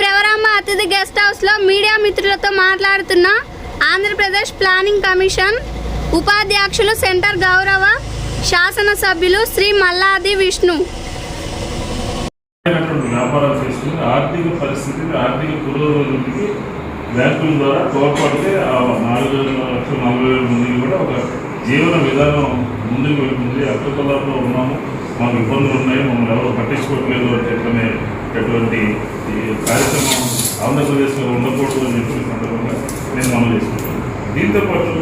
బ్రవరాంబ అతిథి గెస్ట్ హౌస్లో మీడియా మిత్రులతో మాట్లాడుతున్న ఆంధ్రప్రదేశ్ ప్లానింగ్ కమిషన్ ఉపాధ్యక్షులు సెంటర్ గౌరవ శాసనసభ్యులు శ్రీ మల్లాది విష్ణు. వ్యాపారాలు చేసుకుని ఆర్థిక పరిస్థితిని ఆర్థిక పురోగతికి బ్యాంకుల ద్వారా తోడ్పడితే ఆ నాలుగు లక్షల నలభై వేల మందికి కూడా ఒక జీవన విధానం ముందుకు వెళ్తుంది. అక్కపదాల్లో ఉన్నాము. మాకు ఇబ్బందులు ఉన్నాయి. మమ్మల్ని ఎవరు పట్టించుకోవట్లేదు అని చెప్పనే అటువంటి కార్యక్రమం ఆంధ్రప్రదేశ్లో ఉండకూడదు అని చెప్పిన సందర్భంగా నేను అమలు చేసుకుంటాను. దీంతో పాటు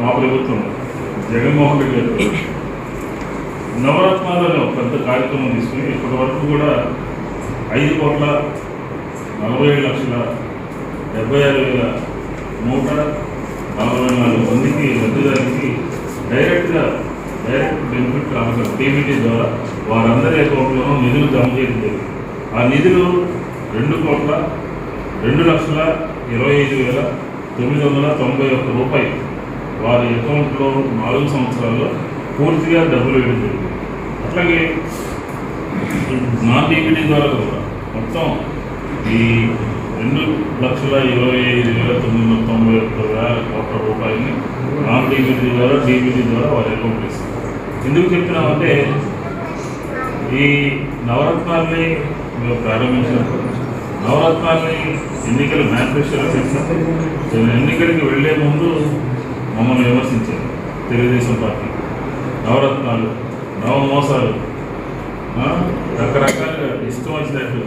మా ప్రభుత్వం జగన్మోహన్ రెడ్డి గారు నవరత్నాలలో పెద్ద కార్యక్రమం తీసుకుని ఇప్పటి వరకు కూడా ఐదు కోట్ల నలభై ఏడు లక్షల డెబ్బై ఆరు వేల నూట నలభై నాలుగు మందికి లబ్ధిదారికి డైరెక్ట్గా డైరెక్ట్ బెనిఫిట్ ట్రాన్స్ఫర్ టీబీటీ ద్వారా వారందరి అకౌంట్లోనూ నిధులు జమ చేయడం జరిగింది. ఆ నిధులు రెండు కోట్ల రెండు లక్షల ఇరవై ఐదు వేల తొమ్మిది వందల తొంభై ఒక్క రూపాయలు వారి అకౌంట్లో నాలుగు సంవత్సరాల్లో పూర్తిగా డబ్బులు వేయడం జరిగింది. అట్లాగే నాన్ డీబీటీ ద్వారా కూడా మొత్తం ఈ రెండు లక్షల ఇరవై ఐదు వేల తొమ్మిది వందల తొంభై ఒక్క వేల కోట్ల రూపాయలని నాన్ డీబీటీ ద్వారా డీబీటీ ద్వారా వారి అకౌంట్ ఇస్తారు ఎందుకు చెప్తున్నామంటే ఈ నవరత్నాల్ని మేము ప్రారంభించినప్పుడు నవరత్నాల్ని ఎన్నికల మేనిఫెస్టోలో పెట్టినప్పుడు ఎన్నికలకి వెళ్ళే ముందు మమ్మల్ని విమర్శించారు తెలుగుదేశం పార్టీ. నవరత్నాలు నవమోసాలు రకరకాలుగా ఇష్టం వచ్చినట్టు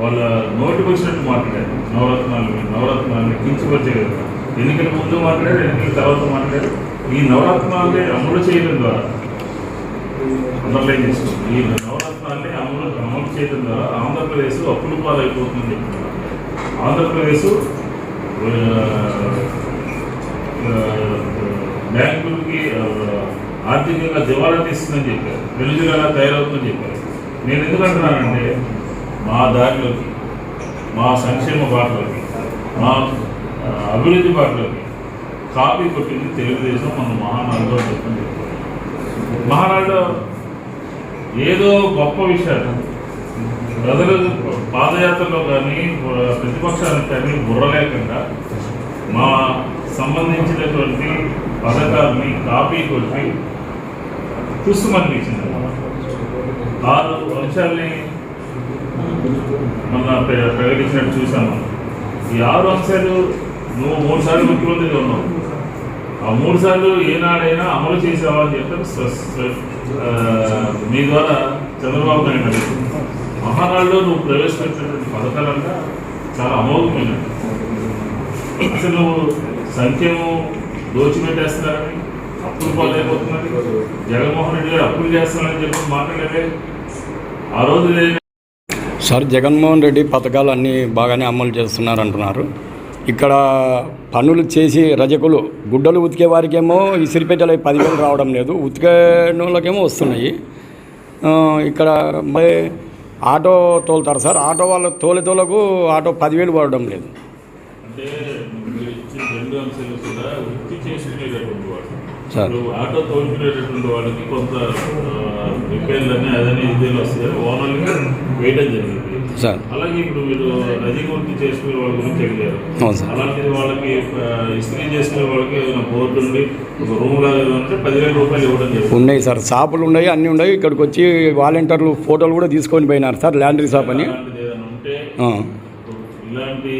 వాళ్ళ నోటికి వచ్చినట్టు మాట్లాడారు. నవరత్నాలు నవరత్నాలు కించపరిచే కదా ఎన్నికల ముందు మాట్లాడారు ఎన్నికల తర్వాత మాట్లాడారు. ఈ నవరత్నాలే అమలు చేయడం ద్వారా అండర్లైన్ చేసుకోండి ఈ నవరత్నాన్ని అమలు అమలు చేయడం ద్వారా ఆంధ్రప్రదేశ్ అప్పులు పాలైపోతుంది ఆంధ్రప్రదేశ్ బ్యాంకులకి ఆర్థికంగా దివాలా తీస్తుందని చెప్పారు. వెలుగులా తయారవుతుందని చెప్పారు. నేను ఎందుకు అంటున్నానంటే మా దారిలోకి మా సంక్షేమ బాటలోకి మా అభివృద్ధి బాటలోకి కాపీ కొట్టింది తెలుగుదేశం మన మహానాడులో చెప్పని చెప్పారు ఏదో గొప్ప విషయాలు. ప్రజలు పాదయాత్రలో కానీ ప్రతిపక్షాలకు కానీ బుర్రలేకుండా మా సంబంధించినటువంటి పథకాలని కాపీ కొట్టి చూస్తామనిపించింది ఆరు అంశాలని మొన్న ప్రకటించినట్టు చూసాము ఈ ఆరు అంశాలు నువ్వు మూడు సార్లు ముఖ్యమంత్రిగా ఉన్నావు. ఆ మూడు సార్లు ఏనాడైనా అమలు చేసావా అని చెప్పారు. మీ ద్వారా చంద్రబాబు నాయుడు అడిగారు. మహానాడులో నువ్వు ప్రవేశపెట్టినటువంటి పథకాలంతా చాలా అమోఘమైనవి. అసలు సంఖ్యము దోచిపెట్టేస్తున్నారని అప్పులు పాలైపోతున్నది జగన్మోహన్ రెడ్డి గారు అప్పులు చేస్తున్నారని చెప్పి మాట్లాడేదే ఆ రోజు సార్ జగన్మోహన్ రెడ్డి పథకాలు అన్నీ బాగానే అమలు చేస్తున్నారు అంటున్నారు ఇక్కడ పనులు చేసి రజకులు గుడ్డలు ఉతికే వారికేమో ఇసిరిపేటలో పదివేలు రావడం లేదు. ఉతికే వాళ్ళకేమో వస్తున్నాయి ఇక్కడ మరి ఆటో తోలుతారు సార్. ఆటో వాళ్ళ తోలే తోలకు ఆటో పదివేలు పడడం లేదు. సార్. ఆటో తోలుకునేటటువంటి వాళ్ళకి కొంత రిపేర్లని అదని ఇదేలు వస్తాయి ఓనర్లకి వేయడం జరిగింది. సార్. అలాగే ఇప్పుడు మీరు నది వృత్తి చేసుకునే వాళ్ళ గురించి అడిగారు అవును సార్. అలాంటిది వాళ్ళకి ఆ, ఇస్త్రీ చేసుకునే వాళ్ళకి ఏదైనా బోర్డు ఉండి ఒక రూమ్ లాగా ఏదైనా ఉంటే పదివేల రూపాయలు ఇవ్వడం జరుగుతుంది ఉన్నాయి సార్. షాపులు ఉన్నాయి అన్నీ ఉన్నాయి. ఇక్కడికి వచ్చి వాలంటీర్లు ఫోటోలు కూడా తీసుకొని పోయినారు సార్ ల్యాండ్రీ షాప్ అని. ఇలాంటి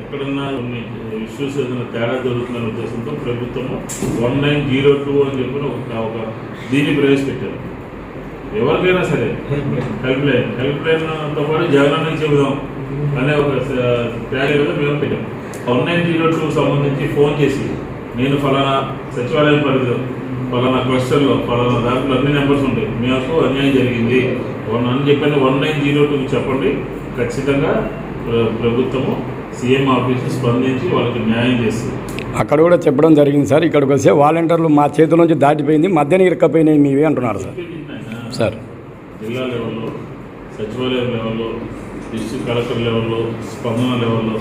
ఎక్కడన్నా కొన్ని ఇష్యూస్ ఏదైనా తేడా జరుగుతుందనే ఉద్దేశంతో ప్రభుత్వము వన్ నైన్ జీరో టూ అని చెప్పిన ఒక దీన్ని ప్రవేశపెట్టారు. ఎవరికైనా సరే. హెల్ప్ లైన్ హెల్ప్ లైన్తో పాటు జగనన్నకి చెబుదాం. అనే ఒక ట్యాగేజ్లో మేము పెట్టాం. వన్ నైన్ జీరో టూ సంబంధించి ఫోన్ చేసి నేను ఫలానా సచివాలయం పరిధిలో ఫలానా క్వశ్చన్లో ఫలానా దాంట్లో అన్ని నెంబర్స్ ఉంటాయి. మీకు అన్యాయం జరిగింది. వన్ అని చెప్పని వన్ నైన్ జీరో టూకి చెప్పండి. ఖచ్చితంగా ప్రభుత్వము సీఎం ఆఫీసు స్పందించి వాళ్ళకి న్యాయం చేస్తుంది. అక్కడ కూడా చెప్పడం జరిగింది సార్. ఇక్కడికి వస్తే వాలంటీర్లు మా చేతిలోంచి నుంచి దాటిపోయింది. మధ్యన ఇరకపోయినాయి మీవే అంటున్నారు సార్. సార్. జిల్లా లెవెల్లో సచివాలయం లెవెల్లో డిస్టిక్ కలెక్టర్ లెవెల్లో స్పందన లెవెల్లో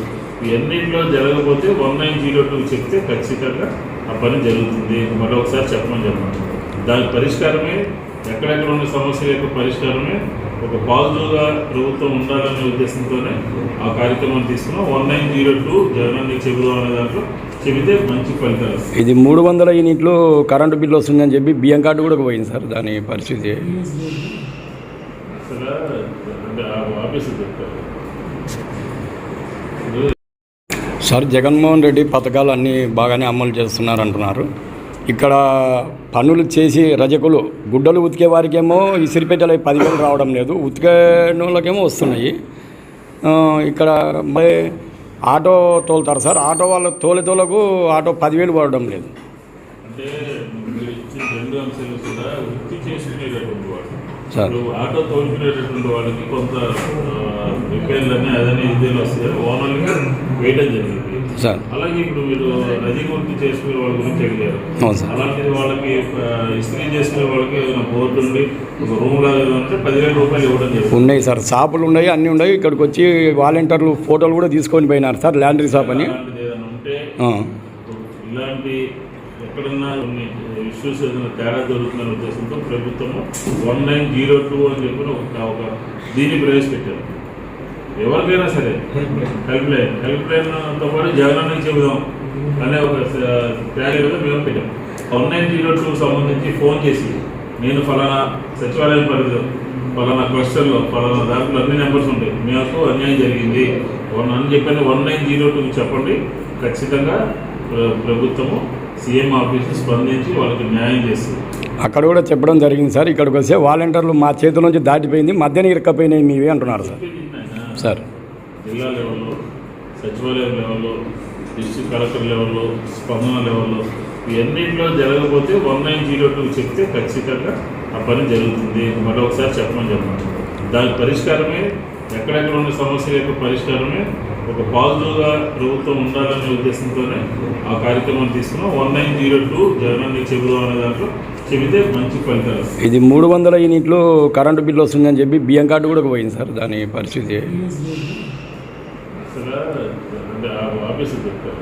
ఇవన్నింటిలో జరగకపోతే వన్ నైన్ జీరో టూ చెప్తే ఖచ్చితంగా ఆ పని జరుగుతుంది. మరొకసారి చెప్పమని చెప్పండి. దాని పరిష్కారమే ఎక్కడెక్కడ ఉన్న సమస్యల యొక్క పరిష్కారమే ఒక పాజిటివ్గా ప్రభుత్వం ఉండాలనే ఉద్దేశంతోనే ఆ కార్యక్రమం తీసుకున్నాం. వన్ నైన్ జీరో టూ జగనాన్ని చెబుదాం అనే దాంట్లో చెబితే మంచి ఫలితాలు ఇది మూడు వందల యూనిట్లు కరెంటు బిల్లు వస్తుందని చెప్పి బియ్యం కార్డు కూడా పోయింది సార్ దాని పరిస్థితి. సార్ జగన్మోహన్ రెడ్డి పథకాలు అన్నీ బాగానే అమలు చేస్తున్నారు అంటున్నారు. ఇక్కడ పనులు చేసి రజకులు గుడ్డలు ఉతికే వారికేమో ఇసిరిపేటలో పదివేలు రావడం లేదు. ఉతికే వాళ్ళకేమో వస్తున్నాయి. ఇక్కడ మరి ఆటో తోలుతారు సార్. ఆటో వాళ్ళ తోలే తోలకు ఆటో పదివేలు పడడం లేదు. సార్. ఆటో తోలుకునేటటువంటి వాళ్ళకి కొంత రిపేర్లు అని అదని ఇదేలు వస్తాయి. ఓనర్లకి వేయడం జరిగింది. సార్. అలాగే ఇప్పుడు మీరు చేసుకునే వాళ్ళ గురించి అడిగారు అవును సార్. అలాంటిది వాళ్ళకి ఆ, ఇస్త్రీ చేసుకునే వాళ్ళకి ఏదైనా బోర్డు ఉండి ఒక రూమ్ లాగా ఏదో ఉంటే పదివేల రూపాయలు ఇవ్వడం జరుగుతుంది ఉన్నాయి సార్. షాపులు ఉన్నాయి అన్నీ ఉన్నాయి. ఇక్కడికి వచ్చి వాలంటీర్లు ఫోటోలు కూడా తీసుకొని పోయినారు సార్ ల్యాండరీ షాప్ అని. ఇలాంటి ఎక్కడన్నా కొన్ని ఇష్యూస్ ఏదైనా తేడా జరుగుతుందనే ఉద్దేశంతో ప్రభుత్వం వన్ నైన్ జీరో టూ అని చెప్పి ఒక దీన్ని ప్రవేశపెట్టారు. ఎవరికైనా సరే. హెల్ప్ లైన్ హెల్ప్ లైన్తో పాటు జగనానికి చెబుదాం. అనే ఒక ట్యాగ్ మీద మేము పెట్టాం. వన్ నైన్ జీరో టూ సంబంధించి ఫోన్ చేసి నేను ఫలానా సచివాలయం పరిధిలో ఫలానా క్లస్టర్లో ఫలానా దాంట్లో అన్ని నెంబర్స్ ఉంటాయి. మాకు అన్యాయం జరిగింది. వన్ అని చెప్పని వన్ నైన్ జీరో టూకి చెప్పండి. ఖచ్చితంగా ప్రభుత్వము సీఎం ఆఫీసు స్పందించి వాళ్ళకి న్యాయం చేస్తుంది. అక్కడ కూడా చెప్పడం జరిగింది సార్. ఇక్కడికి వస్తే వాలంటీర్లు మా చేతుల నుంచి దాటిపోయింది మధ్యన ఇరక్కపోయినాయి మీవి అంటున్నారు సార్. సార్. జిల్లా లెవెల్లో సచివాలయం లెవెల్లో డిస్టిక్ కలెక్టర్ లెవెల్లో స్పందన లెవెల్లో ఇవన్నింటిలో జరగకపోతే వన్ నైన్ జీరో టూ చెప్తే ఖచ్చితంగా ఆ పని జరుగుతుంది. మరొకసారి చెప్పమని చెప్పండి దాని పరిష్కారమే ఎక్కడెక్కడ ఉన్న సమస్యల యొక్క పరిష్కారమే ఒక పాజిటివ్గా ప్రభుత్వం ఉండాలనే ఉద్దేశంతోనే ఆ కార్యక్రమం తీసుకున్నాం. వన్ నైన్ జీరో టూ జగనాన్ని చెబుదాం అనే దాంట్లో చెబితే మంచి ఫలితాలు ఇది మూడు వందల యూనిట్లు కరెంటు బిల్లు వస్తుందని చెప్పి బియ్యం కార్డు కూడా పోయింది సార్ దాని పరిస్థితి. ఆఫీసు చెప్తారు.